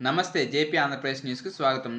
నమస్తే జేపీ ఆంధ్రప్రదేశ్ న్యూస్కి స్వాగతం.